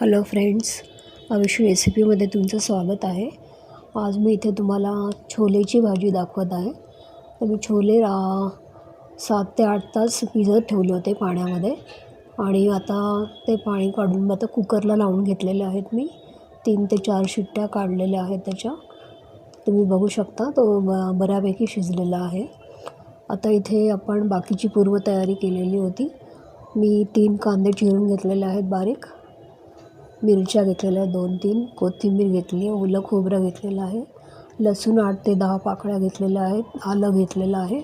Hello friends अविश रेसिपीमध्ये तुमचं स्वागत आहे. आज मी इथे तुम्हाला छोलेची भाजी दाखवत आहे. तर मी छोले रा सात ते आठ तास भिजत ठेवले होते पाण्यामध्ये. आणि आता ते पाणी काढून आता कुकरला लावून घेतलेले आहेत मी. तीन ते चार शिट्ट्या काढलेल्या आहेत त्याच्या. तुम्ही बघू शकता तो ब बऱ्यापैकी शिजलेला आहे. आता इथे आपण बाकीची पूर्वतयारी केलेली होती. मी तीन कांदे चिरून घेतलेले आहेत बारीक. मिरच्या घेतलेल्या आहेत दोन तीन. कोथिंबीर घेतली आहे ओलं खोबरं घेतलेलं आहे. लसूण आठ ते दहा पाकळ्या घेतलेल्या आहेत आलं घेतलेलं आहे.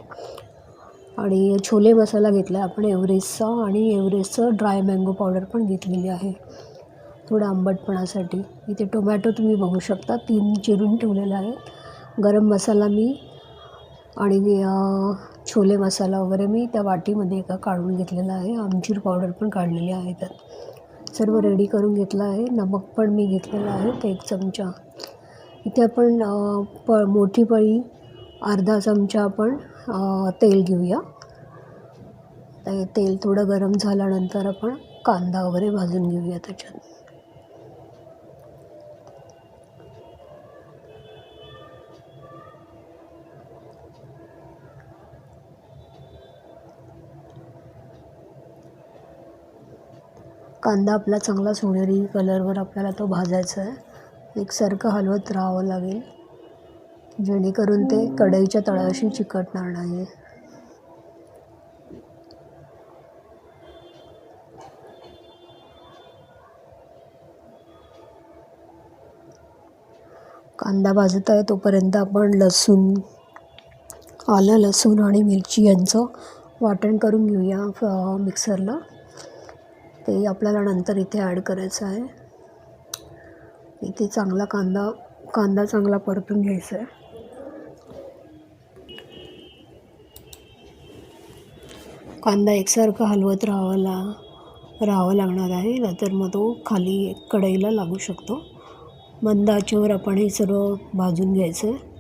आणि छोले मसाला घेतला आहे आपण एव्हरेस्टचा आणि एव्हरेस्टचं ड्राय मँगो पावडर पण घेतलेली आहे. थोडं आंबटपणासाठी. इथे टोमॅटो तुम्ही बघू शकता तीन चिरून ठेवलेले आहेत. गरम मसाला मी आणि छोले मसाला वगैरे मी त्या वाटीमध्ये एका काढून घेतलेला आहे. आमचूर पावडर पण काढलेली आहे त्यात. सर्व रेडी करून घेतलं आहे. नमक पण मी घेतलेलं आहे ते एक चमचा. इथे आपण प मोठी पळी अर्धा चमचा आपण तेल घेऊया. ते तेल थोडं गरम झाल्यानंतर आपण कांदा वगैरे भाजून घेऊया त्याच्यात. कांदा आपला चांगला सोनेरी कलरवर आपल्याला तो भाजायचा आहे. एकसारखं हलवत राहावं लागेल. जेणेकरून ते कढईच्या तळाशी चिकटणार नाही. कांदा भाजत आहे तोपर्यंत आपण लसूण आलं लसूण आणि मिरची यांचं वाटण करून घेऊया फ- मिक्सरला ते आपल्याला नंतर इथे ॲड करायचं आहे. इथे चांगला कांदा कांदा चांगला परतून घ्यायचा आहे. कांदा एकसारखा हलवत राहावं राहावं लागणार आहे नाहीतर मग तो खाली कढईला लागू शकतो. मंद आचेवर आपण हे सर्व भाजून घ्यायचं आहे.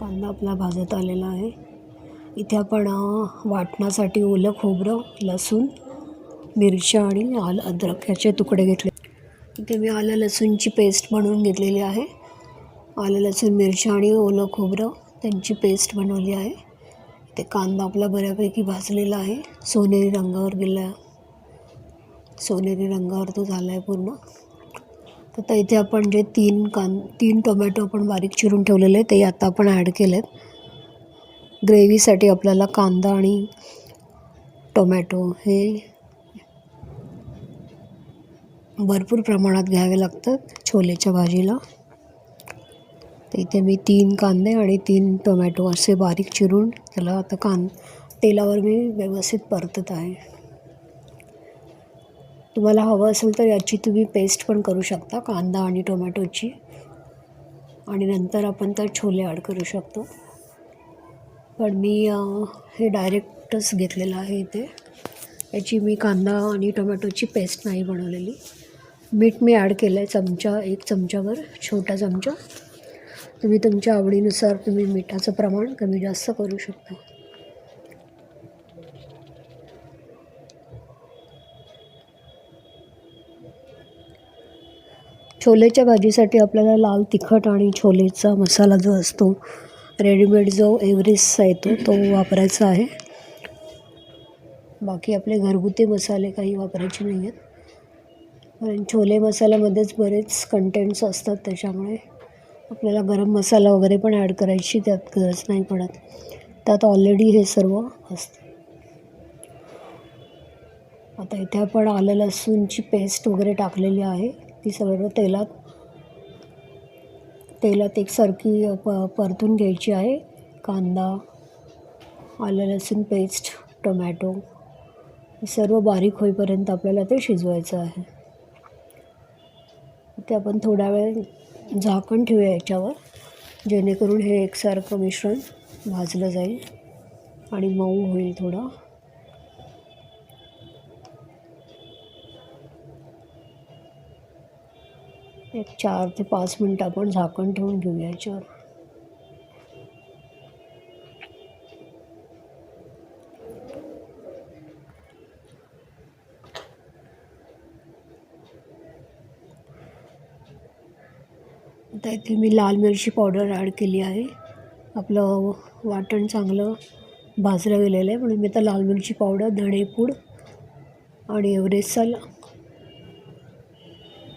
कांदा आपला भाजत आलेला आहे. इथे आपण वाटण्यासाठी ओलं खोबरं लसूण मिरच्या आणि आल अद्रक ह्याचे तुकडे घेतले. इथे मी आलं लसूणची पेस्ट बनवून घेतलेली आहे. आलं लसूण मिरच्या आणि ओलं खोबरं त्यांची पेस्ट बनवली आहे. ते कांदा आपला बऱ्यापैकी भाजलेला आहे. सोनेरी रंगावर गेला. सोनेरी रंगावर तो झाला आहे पूर्ण. तर आता इथे आपण जे तीन कान तीन टोमॅटो आपण बारीक चिरून ठेवलेले ते आता आपण ॲड केले आहेत ग्रेव्हीसाठी आपल्याला कांदा आणि टोमॅटो हे भरपूर प्रमाणात घ्यावे लागतात छोलेच्या भाजीला. तर इथे मी तीन कांदे आणि तीन टोमॅटो असे बारीक चिरून त्याला आता कां तेलावर मी व्यवस्थित परतत आहे. तुम्हाला हवं असेल तर याची तुम्ही पेस्ट पण करू शकता कांदा आणि टोमॅटोची. आणि नंतर आपण त्यात छोले ॲड करू शकतो. पण मी हे डायरेक्टच घेतलेलं आहे इथे. याची मी कांदा आणि टोमॅटोची पेस्ट नाही बनवलेली. मीठ मी ॲड केलं आहे चमचा एक चमच्यावर छोटा चमचा. तुम्ही तुमच्या आवडीनुसार तुम्ही मिठाचं प्रमाण कमी जास्त करू शकता. छोलेच्या भाजीसाठी आपल्याला लाल तिखट आणि छोलेचा मसाला जो असतो रेडीमेड जो एव्हरेस्टचा येतो तो वापरायचा आहे. बाकी आपले घरगुती मसाले काही वापरायचे नाही आहेत कारण छोले मसाल्यामध्येच बरेच कंटेंट्स असतात त्याच्यामुळे आपल्याला गरम मसाला वगैरे पण ॲड करायची त्यात गरज नाही पडत. त्यात ऑलरेडी हे सर्व असतं. आता इथे आपण आलं लसूणची पेस्ट वगैरे टाकलेली आहे. ती सगळं तेलात तेलात एकसारखी प परतून घ्यायची आहे. कांदा आलं लसूण पेस्ट टोमॅटो सर्व बारीक होईपर्यंत आपल्याला ते शिजवायचं आहे. ते आपण थोडा वेळ झाकण ठेवूया याच्यावर जेणेकरून हे एकसारखं मिश्रण भाजलं जाईल आणि मऊ होईल थोडं. एक चार ते पाच मिनटं आपण झाकण ठेवून घेऊया याच्यावर आता इथे मी लाल मिरची पावडर ॲड केली आहे. आपलं वाटण चांगलं भाजलं गेलेलं आहे म्हणून मी आता लाल मिरची पावडर धणेपूड आणि एव्हरेस्टचा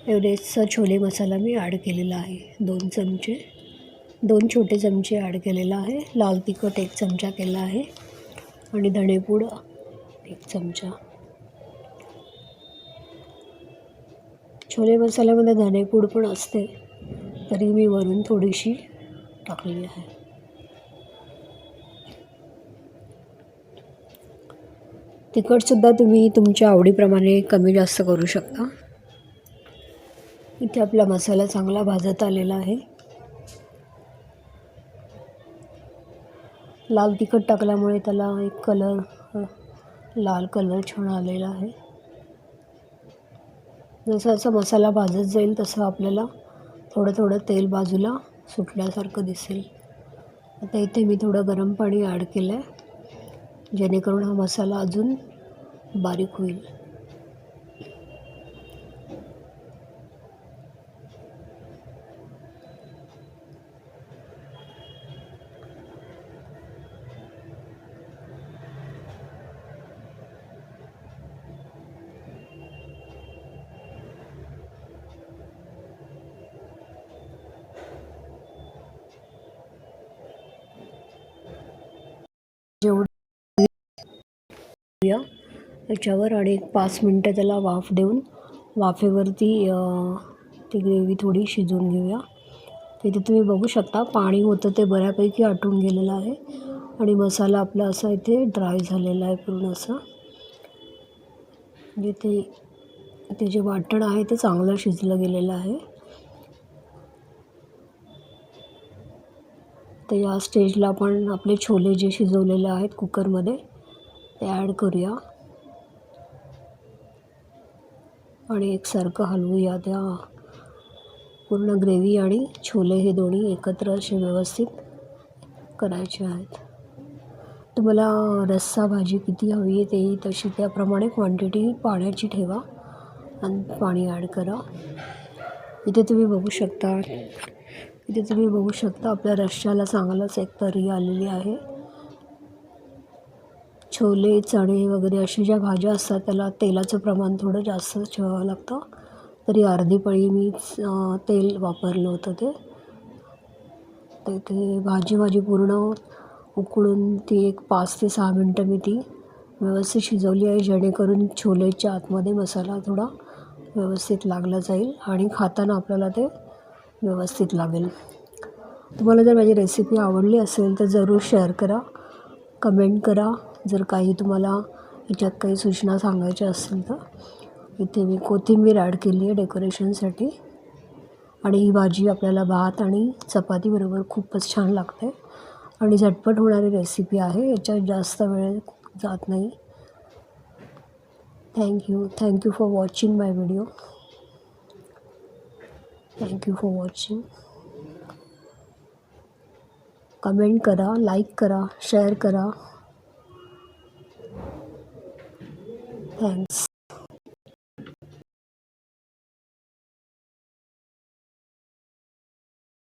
एव्हरेस्टचा छोले मसाला मी ॲड केलेला आहे. दोन चमचे दोन छोटे चमचे ॲड केलेला आहे. लाल तिखट एक चमचा केला आहे. आणि धणेपूड एक चमचा. छोले मसाल्यामध्ये धणेपूड पण असते तरी मी वरून थोडीशी टाकली आहे. तिखटसुद्धा तुम्ही तुमच्या आवडीप्रमाणे कमी जास्त करू शकता. इथे आपला मसाला चांगला भाजत आलेला आहे. लाल तिखट टाकल्यामुळे त्याला एक कलर लाल कलर छान आलेला आहे. जसं जसं मसाला भाजत जाईल तसं आपल्याला थोडं थोडं तेल बाजूला सुटल्यासारखं दिसेल. आता इथे मी थोडं गरम पाणी ॲड केलं आहे जेणेकरून हा मसाला अजून बारीक होईल. या याच्यावर आणि एक पाच मिनटं त्याला वाफ देऊन वाफेवरती ती ग्रेव्ही थोडी शिजवून घेऊया. तिथे तुम्ही बघू शकता पाणी होतं ते बऱ्यापैकी आटून गेलेलं आहे आणि मसाला आपला असा इथे ड्राय झालेला आहे पूर्ण असा. म्हणजे ते ते जे वाटण आहे ते चांगलं शिजलं गेलेलं आहे. तर या स्टेजला आपण आपले छोले जे शिजवलेले आहेत कुकरमध्ये ते ॲड करूया. आणि एकसारखं हलवूया त्या पूर्ण ग्रेव्ही आणि छोले हे दोन्ही एकत्र असे व्यवस्थित करायचे आहेत. तुम्हाला रस्सा भाजी किती हवी आहे तेही तशी त्याप्रमाणे क्वांटिटी पाण्याची ठेवा आणि पाणी ॲड करा. इथे तुम्ही बघू शकता इथे तुम्ही बघू शकता आपल्या रश्श्याला चांगलंच एक तरी आलेली आहे. छोले चणे वगैरे अशा ज्या भाज्या असतात त्याला तेलाचं प्रमाण थोडं जास्त ठेवावं लागतं. तरी अर्धी पळी मी तेल वापरलं होतं ते. तर ते भाजी भाजी पूर्ण उकळून ती एक पाच ते सहा मिनटं मी ती व्यवस्थित शिजवली आहे जेणेकरून छोलेच्या आतमध्ये मसाला थोडा व्यवस्थित लागला जाईल आणि खाताना आपल्याला ते व्यवस्थित लागेल. तुम्हाला जर माझी रेसिपी आवडली असेल तर जरूर शेअर करा कमेंट करा. जर काही तुम्हाला याच्यात काही सूचना सांगायच्या असतील तर इथे मी कोथिंबीर ॲड केली आहे डेकोरेशनसाठी आणि ही भाजी आपल्याला भात आणि चपातीबरोबर खूपच छान लागते. आणि झटपट होणारी रेसिपी आहे. याच्यात जास्त वेळ जात नाही. Thank you thank you for watching my video thank you for watching comment करा लाईक करा शेअर करा. one.